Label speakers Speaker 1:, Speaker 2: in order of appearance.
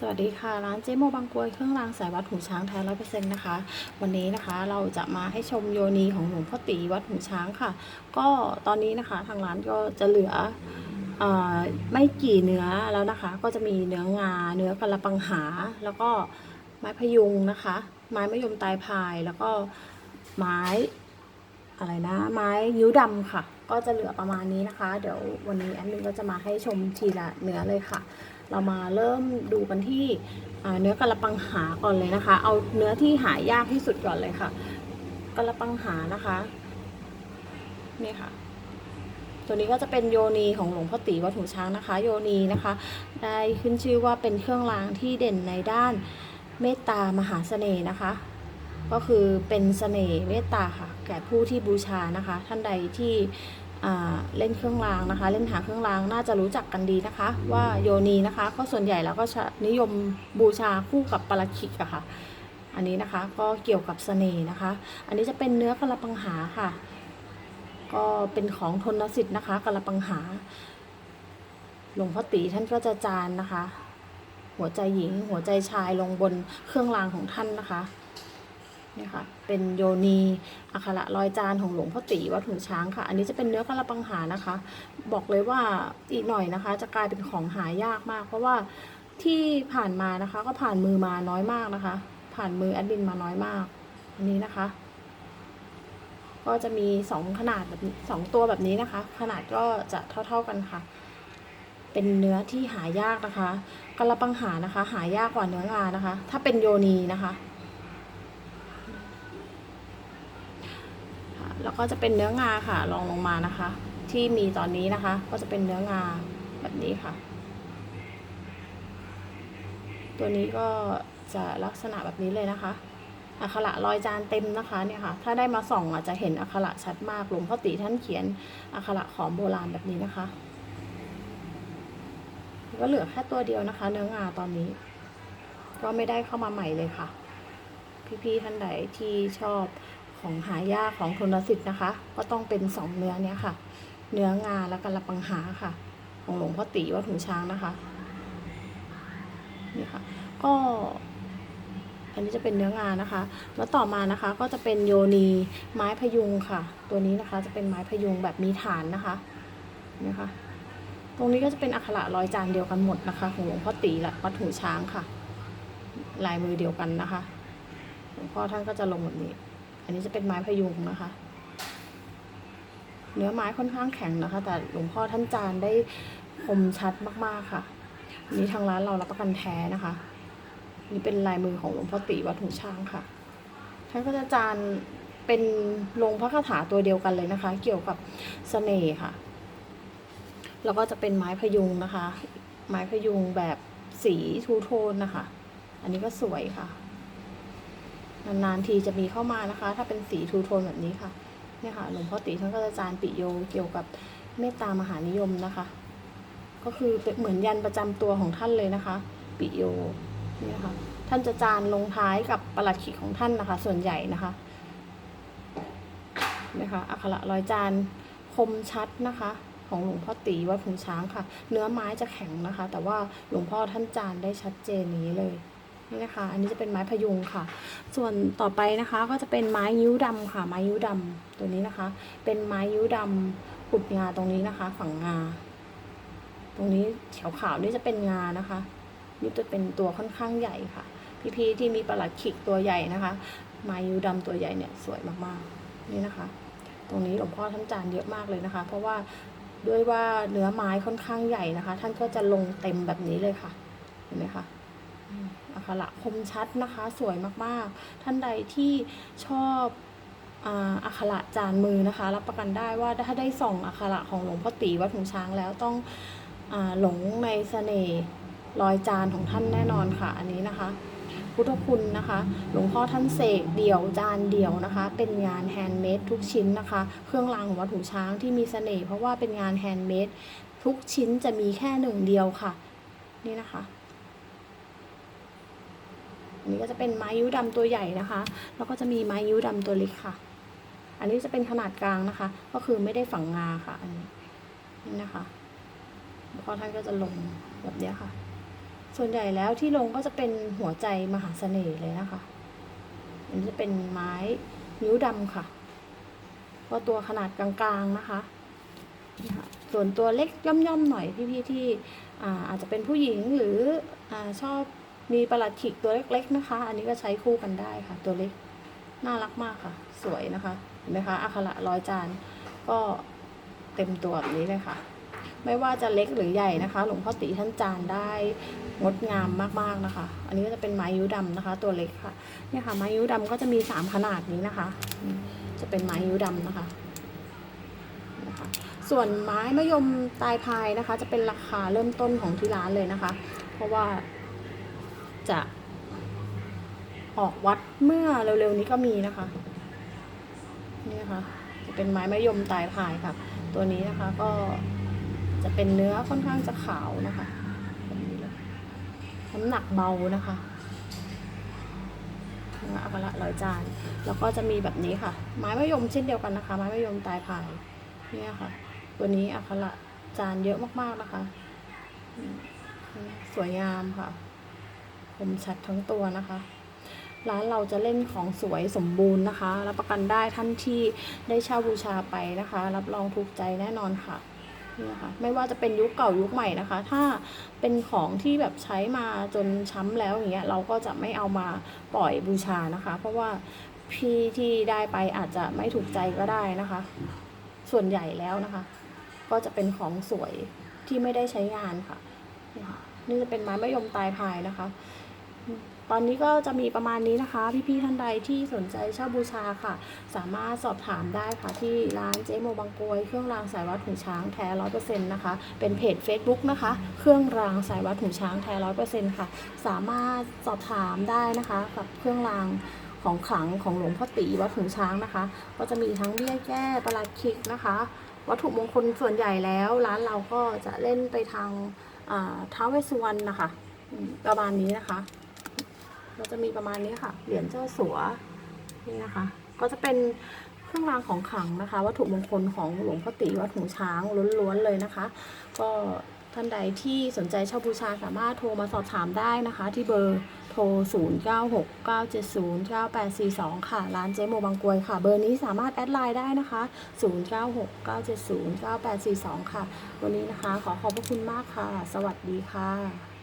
Speaker 1: สวัสดีค่ะ ร้านเจโมบางกรวยเครื่องรางสายวัดหูช้างแท้ร้อยเปอร์เซ็นต์นะคะ วันนี้นะคะเราจะมาให้ชมโยนีของหลวงพ่อตีวัดหูช้างค่ะ ก็ตอนนี้นะคะทางร้านก็จะเหลือออไม่กี่เนื้อแล้วนะคะ ก็จะมีเนื้องา เนื้อกระปังหา แล้วก็ไม้พยุงนะคะ ไม้มะยมตายพายแล้วก็ไม้อะไรนะ ไม้ยิ้วดำค่ะ ก็จะเหลือประมาณนี้นะคะ เดี๋ยววันนี้แอดมินก็จะมาให้ชมทีละเนื้อเลยค่ะ เรามาเริ่มดูกันที่เนื้อกระปังหาก่อนเลยนะคะ เอาเนื้อที่หายากที่สุดก่อนเลยค่ะกระปังหานะคะนี่ค่ะ ตัวนี้ก็จะเป็นโยนีของหลวงพ่อตีวัดหูช้างนะคะ โยนีนะคะ ได้ขึ้นชื่อว่าเป็นเครื่องรางที่เด่นในด้านเมตตามหาเสน่ห์นะคะ ก็คือเป็นเสน่ห์เมตตาค่ะ แก่ผู้ที่บูชานะคะ ท่านใดที่ เล่นเครื่องรางนะคะ เล่นหาเครื่องรางน่าจะรู้จักกันดีนะคะ ว่าโยนีนะคะ ก็ส่วนใหญ่แล้วก็นิยมบูชาคู่กับปาราคิกอะค่ะ อันนี้นะคะก็เกี่ยวกับเสน่ห์นะคะ อันนี้จะเป็นเนื้อกระปังหาค่ะ ก็เป็นของทนสิทธิ์นะคะกระปังหา หลวงพ่อตีท่านก็จะจานนะคะ หัวใจหญิง หัวใจชายลงบนเครื่องรางของท่านนะคะ เนี่ยค่ะ เป็นโยนีอักขระรอยจานของหลวงพ่อตีวัดหูช้างค่ะ อันนี้จะเป็นเนื้อกระปังหานะคะ บอกเลยว่าอีกหน่อยนะคะ จะกลายเป็นของหายากมาก เพราะว่าที่ผ่านมานะคะ ก็ผ่านมือมาน้อยมากนะคะ ผ่านมือแอดมินมาน้อยมาก อันนี้นะคะ ก็จะมีสองขนาดแบบสองตัวแบบนี้นะคะ ขนาดก็จะเท่า ๆกันค่ะเป็นเนื้อที่หายากนะคะกระปังหานะคะ หายากกว่าเนื้องานะคะ ถ้าเป็นโยนีนะคะ แล้วก็จะเป็นเนื้องาค่ะรองลงมานะคะ ที่มีตอนนี้นะคะ ก็จะเป็นเนื้องาแบบนี้ค่ะ ตัวนี้ก็จะลักษณะแบบนี้เลยนะคะอักขระรอยจานเต็มนะคะเนี่ยค่ะ ถ้าได้มาส่องอาจจะเห็นอักขระชัดมากหลวงพ่อตีท่านเขียนอักขระขอมโบราณแบบนี้นะคะก็เหลือแค่ตัวเดียวนะคะ เนื้องาตอนนี้ ก็ไม่ได้เข้ามาใหม่เลยค่ะ พี่ๆท่านใดที่ชอบ ของหายากของทุนสิทธิ์นะคะ ก็ต้องเป็นสองเนื้อเนี้ยค่ะ เนื้องาแล้วก็ละปังหาค่ะ ของหลวงพ่อตีวัดหูช้างนะคะนี่ค่ะ ก็อันนี้จะเป็นเนื้องานะคะ แล้วต่อมานะคะก็จะเป็นโยนีไม้พยุงค่ะ ตัวนี้นะคะจะเป็นไม้พยุงแบบมีฐานนะคะนะคะ ตรงนี้ก็จะเป็นอักขระร้อยจานเดียวกันหมดนะคะ ของหลวงพ่อตีและวัดหูช้างค่ะ ลายมือเดียวกันนะคะ หลวงพ่อท่านก็จะลงแบบนี้ อันนี้จะเป็นไม้พยุงนะคะ เนื้อไม้ค่อนข้างแข็งนะคะ แต่หลวงพ่อท่านจานได้คมชัดมากๆค่ะอันนี้ทางร้านเรารับประกันแท้นะคะ นี่เป็นลายมือของหลวงพ่อตีวัดหูช้างค่ะท่านก็จะจานเป็นลงพระคาถาตัวเดียวกันเลยนะคะ เกี่ยวกับเสน่ห์ค่ะ แล้วก็จะเป็นไม้พยุงนะคะ ไม้พยุงแบบสีทูโทนนะคะ อันนี้ก็สวยค่ะ นานๆทีจะมีเข้ามานะคะ ถ้าเป็นสีทูโทนแบบนี้ค่ะเนี่ยค่ะหลวงพ่อตีท่านก็จะจานปิโยเกี่ยวกับเมตตามหานิยมนะคะ ก็คือเป็นเหมือนยันประจำตัวของท่านเลยนะคะ ปิโยนี่นะคะท่านจะจานลงท้ายกับประหลัดขิกของท่านนะคะ ส่วนใหญ่นะคะนะคะอักขระรอยจานคมชัดนะคะ ของหลวงพ่อตีวัดหูช้างค่ะ เนื้อไม้จะแข็งนะคะ แต่ว่าหลวงพ่อท่านจานได้ชัดเจนนี้เลย นี่นะคะ อันนี้จะเป็นไม้พยุงค่ะ ส่วนต่อไปนะคะก็จะเป็นไม้ยิ้วดำค่ะ ไม้ยิ้วดำตัวนี้นะคะ เป็นไม้ยิ้วดำขุดงาตรงนี้นะคะ ฝั่งงา ตรงนี้แถวขาวนี่จะเป็นงานะคะ นี่จะเป็นตัวค่อนข้างใหญ่ค่ะ พี่ๆที่มีประหลัดขิกตัวใหญ่นะคะ ไม้ยูดำตัวใหญ่เนี่ยสวยมากๆ นี่นะคะ ตรงนี้หลวงพ่อท่านจานเยอะมากเลยนะคะ เพราะว่าด้วยว่าเนื้อไม้ค่อนข้างใหญ่นะคะ ท่านก็จะลงเต็มแบบนี้เลยค่ะ เห็นไหมคะ อืมอักขระคมชัดนะคะสวยมากๆ ท่านใดที่ชอบอ่าอักขระจานมือนะคะ รับประกันได้ว่าถ้าได้ส่องอักขระของหลวงพ่อตีวัดหูช้างแล้วต้องอหลงในเสน่ห์รอยจานของท่านแน่นอนค่ะอันนี้นะคะ พุทธคุณนะคะ หลวงพ่อท่านเสกเดี่ยวจานเดี่ยวนะคะ เป็นงานแฮนด์เมดทุกชิ้นนะคะ เครื่องรางของวัดหูช้างที่มีเสน่ห์เพราะว่าเป็นงานแฮนด์เมดทุกชิ้นจะมีแค่หนึ่งเดียวค่ะ นี่นะคะ นนี้ก็จะเป็นไม้ยิ้วดำตัวใหญ่นะคะ แล้วก็จะมีไม้ยิ้วดำตัวเล็กค่ะ อันนี้จะเป็นขนาดกลางนะคะ ก็คือไม่ได้ฝังงาค่ะ อันนี้นี่นะคะหลวงพ่อท่านก็จะลงแบบเนี้ยค่ะ ส่วนใหญ่แล้วที่ลงก็จะเป็นหัวใจมหาเสน่ห์เลยนะคะ อันนี้จะเป็นไม้นิ้วดำค่ะ ก็ตัวขนาดกลางๆนะคะส่วนตัวเล็กย่อมๆหน่อยพี่ๆที่อาจจะเป็นผู้หญิงหรืออชอบ มีประหลัดขิกตัวเล็กๆนะคะ อันนี้ก็ใช้คู่กันได้ค่ะ ตัวเล็กน่ารักมากค่ะ สวยนะคะเห็นไหมคะอักขระร้อยจานก็เต็มตัวแบบนี้เลยค่ะ ไม่ว่าจะเล็กหรือใหญ่นะคะ หลวงพ่อตีท่านจานได้งดงามมากๆนะคะ อันนี้ก็จะเป็นไม้ยิ้วดำนะคะ ตัวเล็กค่ะเนี่ยค่ะไม้ยิ้วดำก็จะมีสามขนาดนี้นะคะ จะเป็นไม้ยิ้วดำนะคะนะคะ ส่วนไม้มะยมตายพายนะคะ จะเป็นราคาเริ่มต้นของที่ร้านเลยนะคะ เพราะว่า จะออกวัดเมื่อเร็วๆนี้ก็มีนะคะ นี่นะคะจะเป็นไม้มะยมตายพายค่ะ ตัวนี้นะคะก็จะเป็นเนื้อค่อนข้างจะขาวนะคะแบบนี้เลยน้ำหนักเบานะคะเนื้ออักระร้อยจาน แล้วก็จะมีแบบนี้ค่ะ ไม้มะยมเช่นเดียวกันนะคะ ไม้มะยมตายพายเนี่ยค่ะ ตัวนี้อักระจานเยอะมากๆนะคะ สวยงามค่ะ คมชัดทั้งตัวนะคะ ร้านเราจะเล่นของสวยสมบูรณ์นะคะ รับประกันได้ท่านที่ได้เช่าบูชาไปนะคะ รับรองถูกใจแน่นอนค่ะนี่นะคะไม่ว่าจะเป็นยุคเก่ายุคใหม่นะคะ ถ้าเป็นของที่แบบใช้มาจนช้ำแล้วอย่างเงี้ยเราก็จะไม่เอามาปล่อยบูชานะคะ เพราะว่าพี่ที่ได้ไปอาจจะไม่ถูกใจก็ได้นะคะ ส่วนใหญ่แล้วนะคะ ก็จะเป็นของสวยที่ไม่ได้ใช้งานค่ะนี่ค่ะนี่จะเป็นไม้มะยมตายพายนะคะ ตอนนี้ก็จะมีประมาณนี้นะคะ พี่ๆท่านใดที่สนใจเช่าบูชาค่ะ สามารถสอบถามได้ค่ะที่ร้านเจ๊โมบางกวยเครื่องรางสายวัดหูช้างแท้ร้อยเปอร์เซ็นต์นะคะ เป็นเพจ Facebook นะคะ เครื่องรางสายวัดหูช้างแท้ร้อยเปอร์เซ็นต์ค่ะ สามารถสอบถามได้นะคะกับเครื่องรางของขลังของหลวงพ่อตีวัดหูช้างนะคะ ก็จะมีทั้งเบี้ยแก้ประหลัดขิกนะคะ วัตถุมงคลส่วนใหญ่แล้ว ร้านเราก็จะเล่นไปทางท้าวเวสสุวรรณนะคะประมาณนี้นะคะ ก็จะมีประมาณนี้ค่ะ เหรียญเจ้าสัวนี่นะคะ ก็จะเป็นเครื่องรางของขลังนะคะ วัตถุมงคลของหลวงพ่อตีวัดหูช้างล้วนๆเลยนะคะ ก็ท่านใดที่สนใจเช่าบูชาสามารถโทรมาสอบถามได้นะคะ ที่เบอร์โทร 0969709842 ค่ะ ร้านเจ๊โมบางกรวยค่ะ เบอร์นี้สามารถแอดไลน์ได้นะคะ 0969709842 ค่ะ วันนี้นะคะ ขอขอบพระคุณมากค่ะ สวัสดีค่ะ